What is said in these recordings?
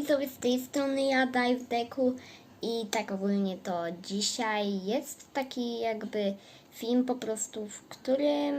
widzowie, z tej strony ja, Dive Deku. I tak ogólnie to dzisiaj jest taki jakby film po prostu, w którym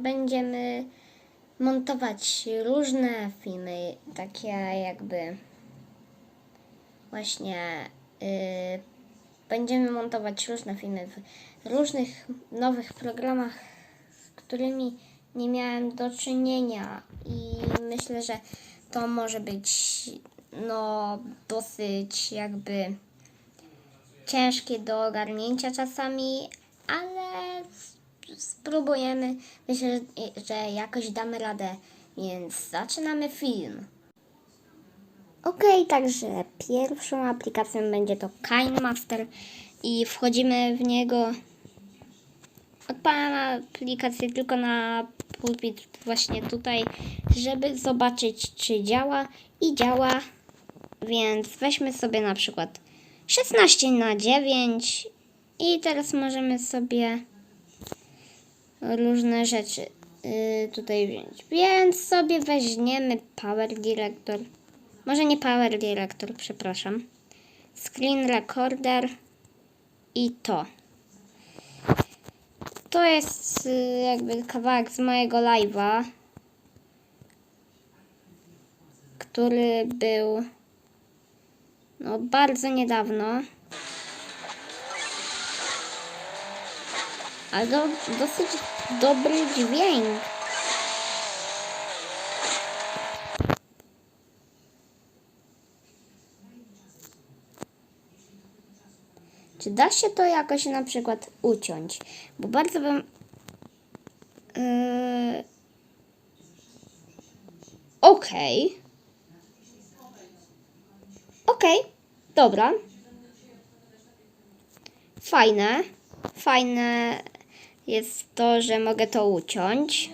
będziemy montować różne filmy, takie jakby właśnie y, będziemy montować różne filmy w różnych nowych programach, z którymi nie miałem do czynienia. I myślę, że to może być no dosyć jakby ciężkie do ogarnięcia czasami, ale spróbujemy. Myślę, że- jakoś damy radę, więc zaczynamy film. Okej, także pierwszą aplikacją będzie to KineMaster i wchodzimy w niego. Odpalam aplikację tylko na pulpit właśnie tutaj, żeby zobaczyć czy działa i działa. Więc weźmy sobie na przykład 16 na 9 i teraz możemy sobie różne rzeczy y, tutaj wziąć. Więc sobie weźmiemy Power Director. Może nie Power Director, przepraszam. Screen Recorder i to. To jest y, jakby kawałek z mojego live'a, który był no bardzo niedawno. Ale do, dosyć dobry dźwięk. Czy da się to jakoś na przykład uciąć? Bo bardzo bym. Yy... Okej. Okej, dobra. Fajne. Fajne jest to, że mogę to uciąć.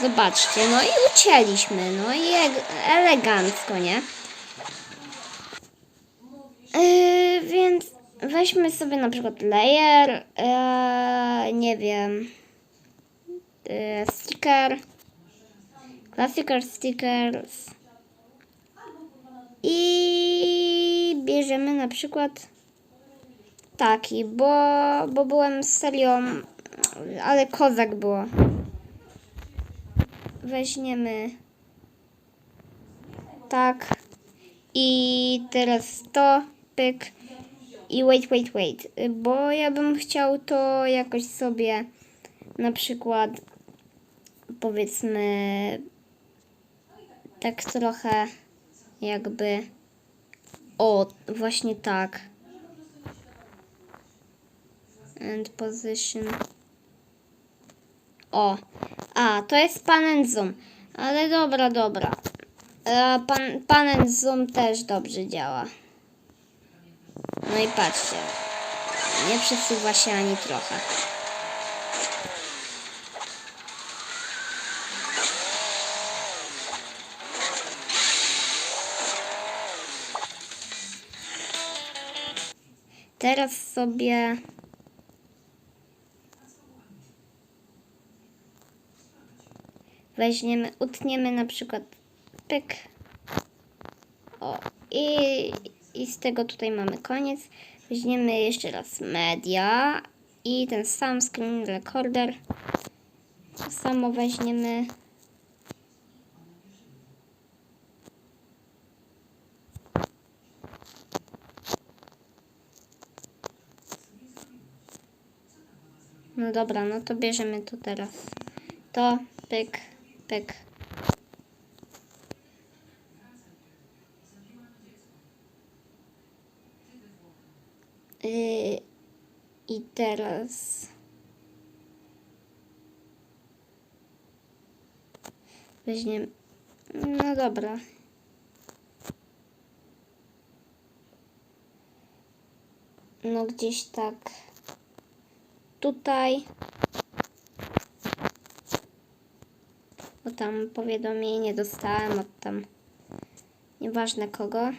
Zobaczcie, no i ucięliśmy, no i e- elegancko, nie? Yy, więc weźmy sobie na przykład layer, yy, nie wiem, yy, sticker, classical stickers i bierzemy na przykład taki, bo, bo byłem z serią, ale kozak było. Weźmiemy tak. I teraz to, pyk. I wait, wait, wait. Bo ja bym chciał to jakoś sobie na przykład powiedzmy tak trochę jakby o, właśnie tak. And position. O, a, to jest pan and zoom. Ale dobra, dobra. E, Pan, pan zoom też dobrze działa. No i patrzcie. Nie przesuwa się ani trochę. Teraz sobie weźmiemy, utniemy na przykład pyk. O, i, i z tego tutaj mamy koniec. Weźmiemy jeszcze raz media i ten sam screen recorder. To samo weźmiemy. Dobra, no to bierzemy tu teraz to, pyk, pyk. Yy, I teraz weźmiemy. No dobra. No gdzieś tak tutaj. Bo tam powiadomienie dostałem od tam nieważne kogo.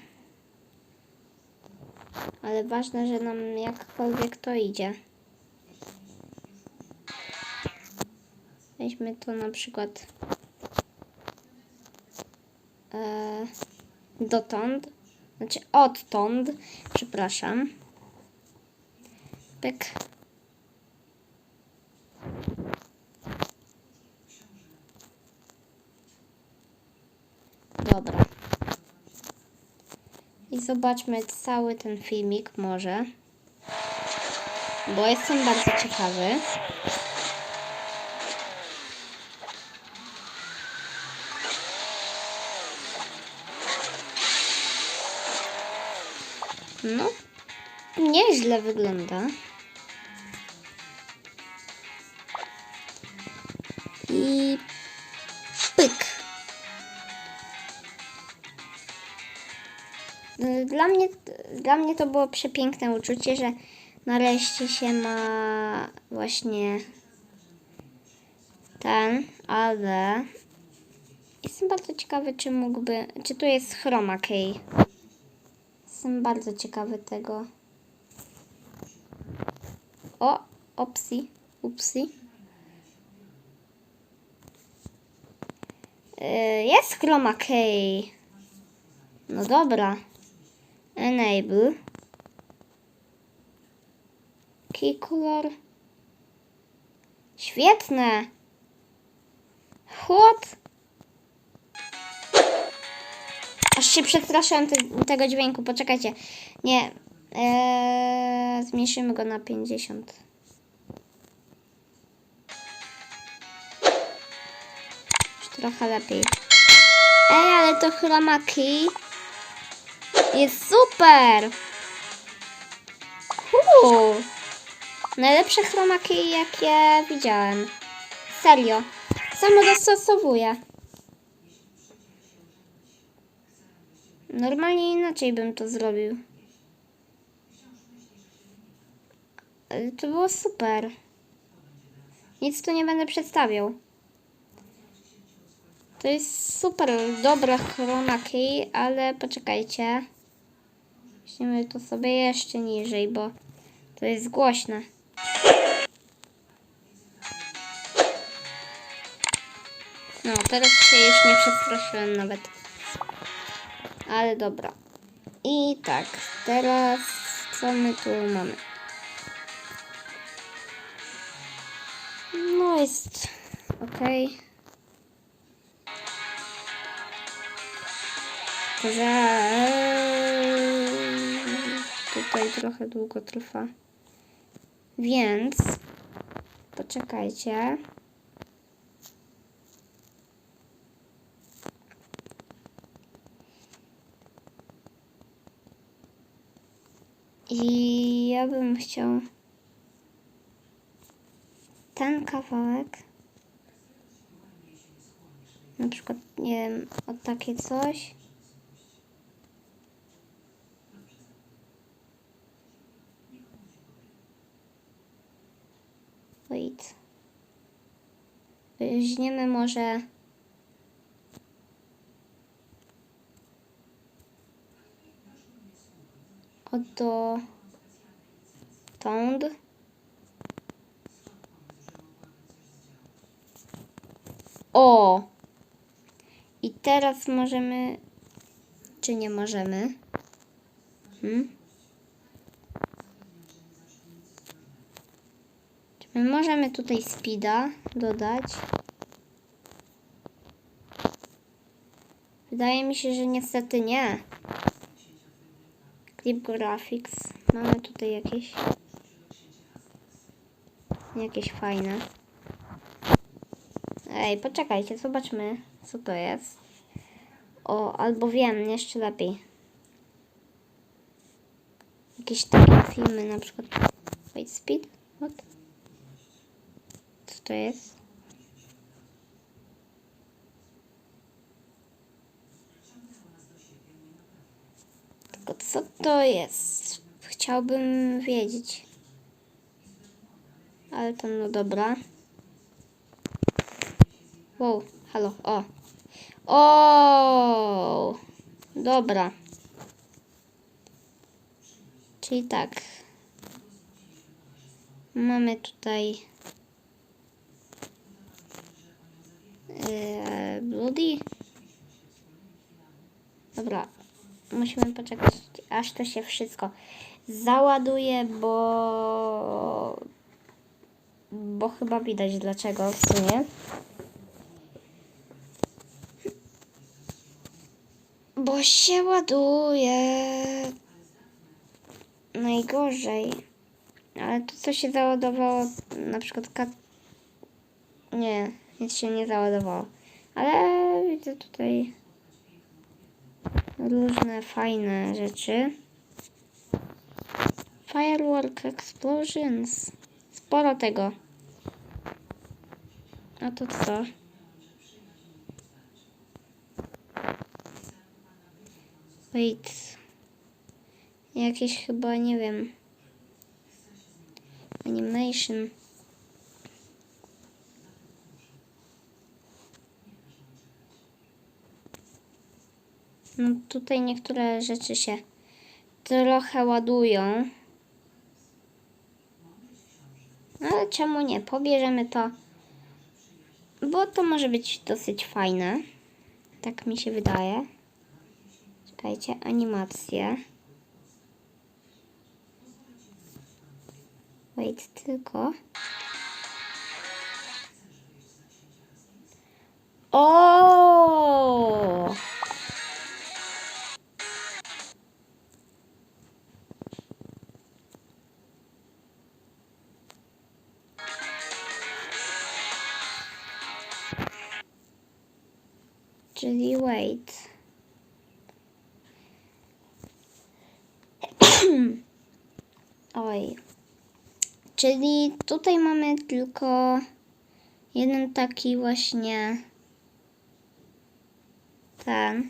Ale ważne, że nam jakkolwiek to idzie. Weźmy to na przykład. E, dotąd, znaczy odtąd, przepraszam. Pyk. Dobra. I zobaczmy cały ten filmik może. Bo jestem bardzo ciekawy. No, nieźle wygląda. I Dla mnie, dla mnie to było przepiękne uczucie, że nareszcie się ma właśnie ten, ale jestem bardzo ciekawy, czy mógłby, czy tu jest chroma key. Jestem bardzo ciekawy tego. O, opsi, upsi. Yy, jest chroma key. No dobra. Enable. Key color. Świetne. What? Aż się przestraszyłem te, tego dźwięku. Poczekajcie. Nie. Eee, zmniejszymy go na 50. Już trochę lepiej. Ej, ale to chroma key jest super! Uuu. Najlepsze chroma key, jakie widziałem. Serio. Samo dostosowuję. Normalnie inaczej bym to zrobił. Ale to było super. Nic tu nie będę przedstawiał. To jest super dobra chroma key, ale poczekajcie. Weźmiemy to sobie jeszcze niżej, bo to jest głośne. No, teraz się już nie przestraszyłem nawet. Ale dobra. I tak, teraz co my tu mamy? No jest ok. Że tutaj trochę długo trwa. Więc poczekajcie. I ja bym chciał ten kawałek, na przykład, nie wiem, o takie coś. Wait. Weźmiemy może od do tąd. O! I teraz możemy, czy nie możemy? Hmm? Możemy tutaj speeda dodać? Wydaje mi się, że niestety nie. Clip Graphics. Mamy tutaj jakieś jakieś fajne. Ej, poczekajcie, zobaczmy, co to jest. O, albo wiem, jeszcze lepiej. Jakieś takie filmy, na przykład Wait, Speed? What? To jest? Tylko co to jest? Chciałbym wiedzieć. Ale to no dobra. Wow, halo, o. O, dobra. Czyli tak. Mamy tutaj Bloody. Dobra, musimy poczekać, aż to się wszystko załaduje, bo bo chyba widać dlaczego w sumie. Bo się ładuje. Najgorzej. Ale to co się załadowało, na przykład kat... Nie, nic się nie załadowało. Ale widzę tutaj różne fajne rzeczy. Firework explosions. Sporo tego. A to co? Wait. Jakieś chyba, nie wiem. Animation. No tutaj niektóre rzeczy się trochę ładują. Ale czemu nie? Pobierzemy to, bo to może być dosyć fajne. Tak mi się wydaje. Czekajcie, animacje. Wait, tylko. Czyli wait. Oj. Czyli tutaj mamy tylko jeden taki właśnie ten.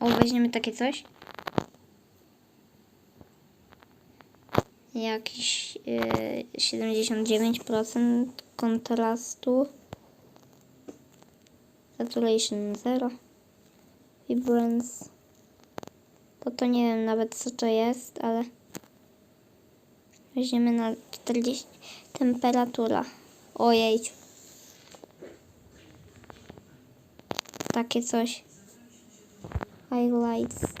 O, weźmiemy takie coś. Jakiś yy, 79% kontrastu. Saturation 0. Vibrance. To to nie wiem nawet co to jest, ale weźmiemy na 40 temperatura. Ojej. Takie coś. Highlights.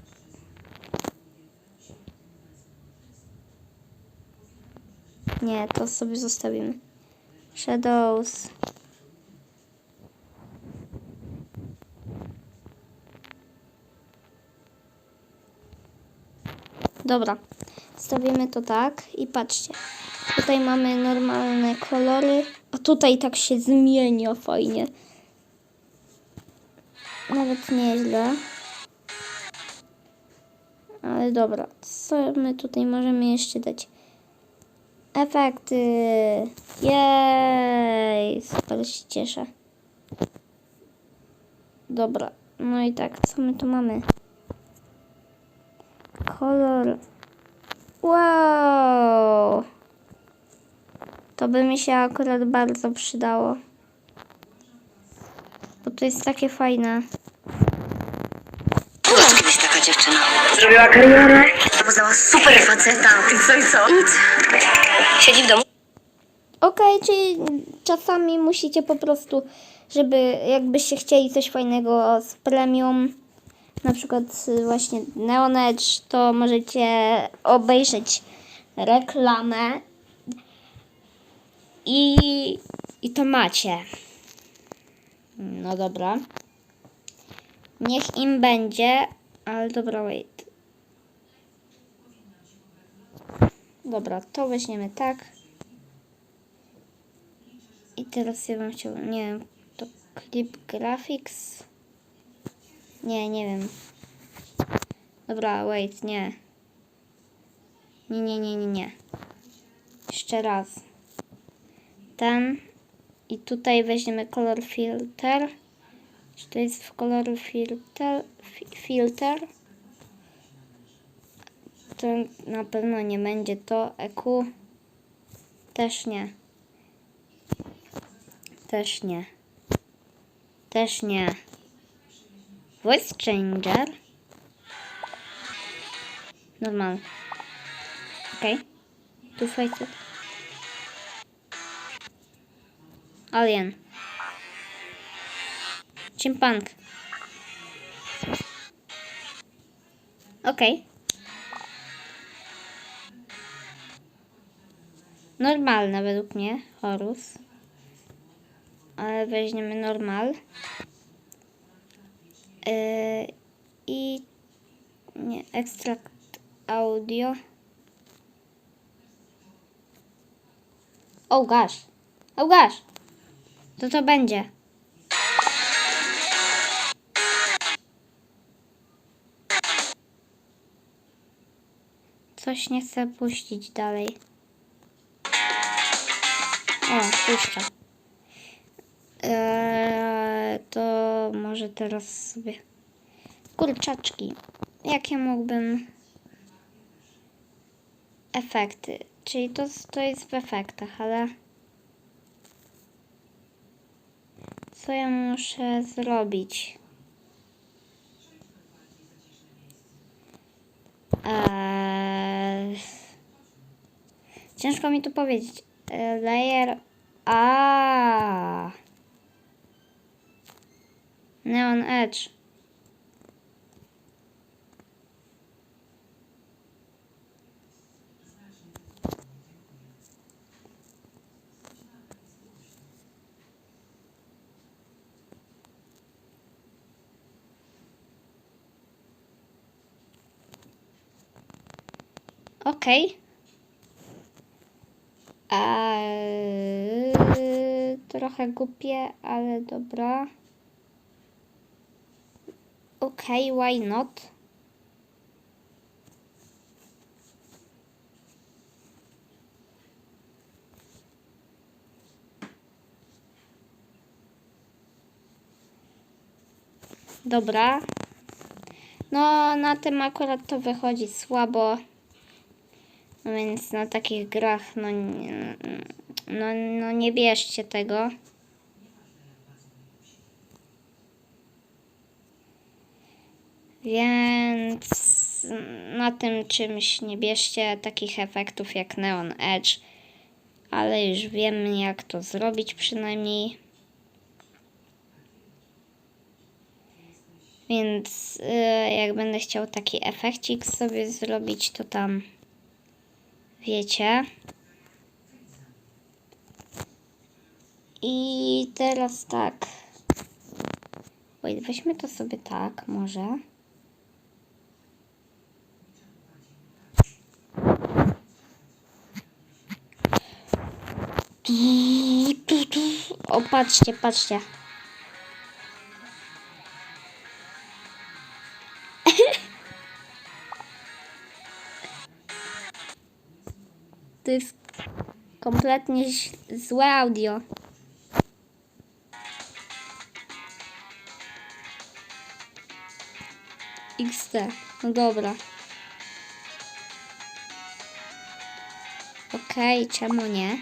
Nie, to sobie zostawimy. Shadows. Dobra, stawimy to tak i patrzcie. Tutaj mamy normalne kolory, a tutaj tak się zmienia fajnie. Nawet nieźle. Ale dobra, co my tutaj możemy jeszcze dać? Efekty. Jej, super się cieszę. Dobra, no i tak, co my tu mamy? Kolor. Wow! To by mi się akurat bardzo przydało. Bo to jest takie fajne. Kiedyś taka dziewczyna. Zrobiła karierę. Poznała super faceta. I co i co? Nic. Siedzi w domu. Okej, czyli czasami musicie po prostu, żeby jakbyście chcieli coś fajnego z premium, na przykład właśnie Neon Edge, to możecie obejrzeć reklamę i, i to macie. No dobra. Niech im będzie, ale dobra, wait. Dobra, to weźmiemy tak. I teraz ja bym chciał, nie wiem, to Clip Graphics. Nie, nie wiem. Dobra, wait, nie. Nie, nie, nie, nie, nie. Jeszcze raz. Ten. I tutaj weźmiemy color filter. Czy to jest w kolor filter? fi- Filter. To na pewno nie będzie to. EQ. Też nie. Też nie. Też nie. Voice changer. Normal. Okej. Okay. Tu face it. Alien. Chimpank. Okej. Normalne według mnie, Horus. Ale weźmiemy normal. Yy, I nie, ekstrakt audio. Oh gosh. To to będzie. Coś nie chcę puścić dalej. O, puszcza. Eee, to może teraz sobie. Kurczaczki. Jakie mógłbym. Efekty. Czyli to, to jest w efektach, ale. Co ja muszę zrobić? Eee, ciężko mi tu powiedzieć. Eee, layer A. Neon Edge. Okej. Eee, trochę głupie, ale dobra. Okej, why not? Dobra. No, na tym akurat to wychodzi słabo. No więc na takich grach, no, nie- no, no nie bierzcie tego. Więc na tym czymś nie bierzcie takich efektów jak Neon Edge, ale już wiem jak to zrobić przynajmniej. Więc y, jak będę chciał taki efekcik sobie zrobić, to tam wiecie. I teraz tak. Weźmy to sobie tak, może. O, patrzcie, patrzcie. To jest kompletnie złe audio. XT. No dobra. Okej, czemu nie?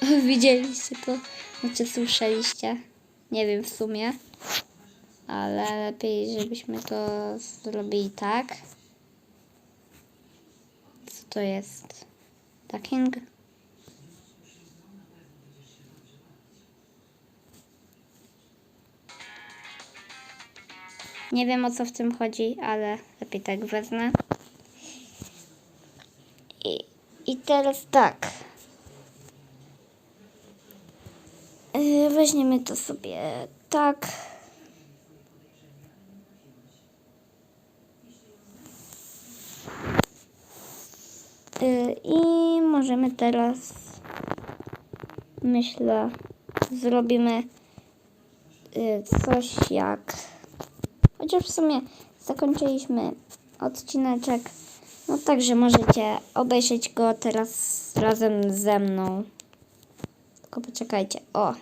Widzieliście to? Znaczy słyszeliście? Nie wiem w sumie. Ale lepiej, żebyśmy to zrobili tak. Co to jest? Taking? Nie wiem o co w tym chodzi, ale lepiej tak wezmę. I, i teraz tak. Yy, Weźmiemy to sobie tak. Y, I możemy teraz, myślę, zrobimy y, coś jak. Chociaż w sumie zakończyliśmy odcineczek. No także możecie obejrzeć go teraz razem ze mną. Tylko poczekajcie. O.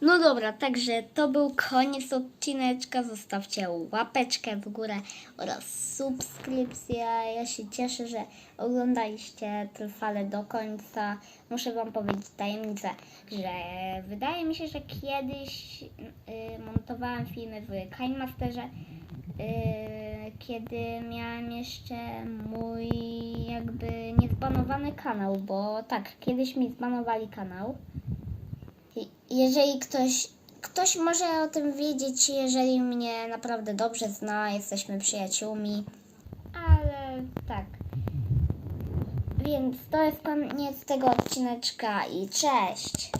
No dobra, także to był koniec odcineczka. Zostawcie łapeczkę w górę oraz subskrypcję. Ja się cieszę, że oglądaliście Trwale do końca. Muszę Wam powiedzieć tajemnicę, że wydaje mi się, że kiedyś y, montowałam filmy w Kindmasterze, y, kiedy miałam jeszcze mój jakby niezbanowany kanał, bo tak, kiedyś mi zbanowali kanał. Jeżeli ktoś, ktoś może o tym wiedzieć, jeżeli mnie naprawdę dobrze zna, jesteśmy przyjaciółmi, ale tak. Więc to jest koniec tego odcineczka i cześć!